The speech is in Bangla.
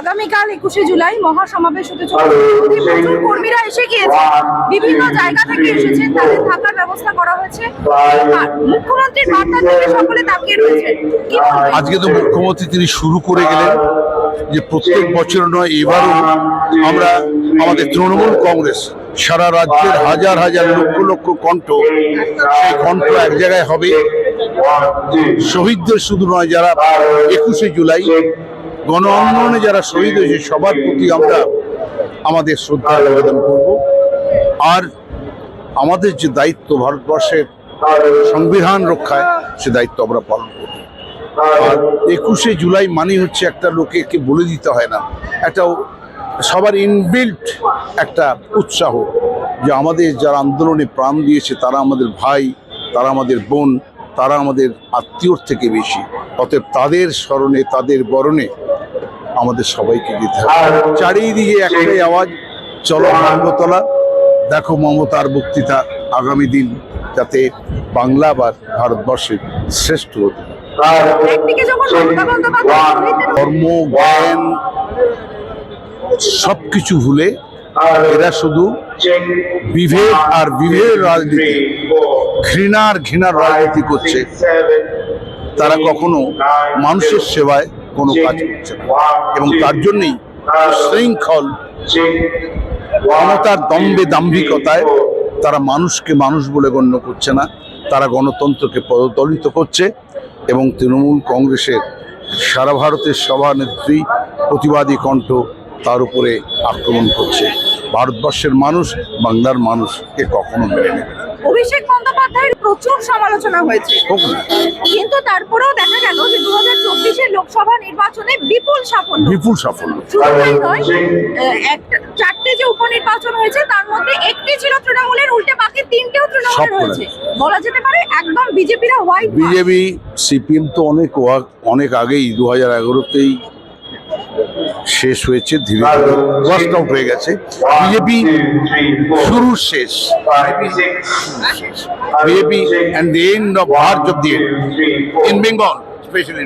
আগামীকাল একুশে জুলাই মহাসমাবেশ হতে চলেছে। প্রচুর কর্মীরা এসে গিয়েছে। বিভিন্ন জায়গা থেকে এসেছেন তাদের থাকার ব্যবস্থা করা হয়েছে। মুখ্যমন্ত্রীর বার্তার দিকে সকলে তাকিয়ে রয়েছে। আজকে তো মুখ্যমন্ত্রী তিনি শুরু করে গেলেন যে প্রত্যেক বছর নয় এবারও আমরা আমাদের তৃণমূল কংগ্রেস সারা রাজ্যের হাজার হাজার লক্ষ লক্ষ কণ্ঠ সেই কণ্ঠ এক জায়গায় হবে। শহীদদের শুধু নয় যারা একুশে জুলাই গণ আন্দোলনে যারা শহীদ হয়েছে, সবার প্রতি আমরা আমাদের শ্রদ্ধা নিবেদন করব। আর আমাদের যে দায়িত্ব ভারতবর্ষের সংবিধান রক্ষায়, সে দায়িত্ব আমরা পালন করব। আর একুশে জুলাই মানে হচ্ছে একটা লোকেকে বলে দিতে হয় না। একটা সবার ইনবিল্ট একটা উৎসাহ যে আমাদের যারা আন্দোলনে প্রাণ দিয়েছে, তারা আমাদের ভাই, তারা আমাদের বোন, তারা আমাদের আত্মীয়র থেকে বেশি। অতএব তাদের স্মরণে, তাদের বরণে আমাদের সবাইকে দিতে হবে। চারিদিকে একটাই আওয়াজ চলো মমতলা দেখো মমতার বক্তৃতা আগামী দিন যাতে বাংলা বা ভারতবর্ষের শ্রেষ্ঠ হতে ধর্ম জ্ঞান সবকিছু ভুলে এরা শুধু বিভেদ আর বিভেদ রাজনীতি। ঘৃণার ঘৃণার রাজনীতি করছে। তারা কখনো মানুষের সেবায় কোনো কাজ করছে না। এবং তার জন্যই শৃঙ্খল ক্ষমতার দম্বে দাম্ভিকতায় তারা মানুষকে মানুষ বলে গণ্য করছে না। তারা গণতন্ত্রকে পদদলিত করছে এবং তৃণমূল কংগ্রেসের সারা ভারতের সভানেত্রী প্রতিবাদী কণ্ঠ তার উপরে আক্রমণ করছে। ভারতবর্ষের মানুষ বাংলার মানুষকে কখনো মেনে নেবে না। অভিষেক বন্দ্যোপাধ্যায়ের প্রচুর সমালোচনা হয়েছে। কিন্তু তারপরেও দেখা গেল যে দু হাজার চব্বিশের লোকসভা নির্বাচনে বিপুল সাফল্য। বিপুল সাফল্য। নয় চারটে যে উপনির্বাচন হয়েছে তার মধ্যে একটি ছিল তৃণমূলের উল্টে বাকি তিনটেও তৃণমূলের হয়েছে। বলা যেতে পারে একদম বিজেপিরা হোয়াইট বিজেপি সিপিএম তো অনেক অনেক আগেই দু হাজার এগারোতেই শেষ হয়েছে, ধীরে ধীরে ওয়াস্ট আউট হয়ে গেছে। বিজেপি শুরু শেষ। BJP and the end of virtue of the in Bengal specially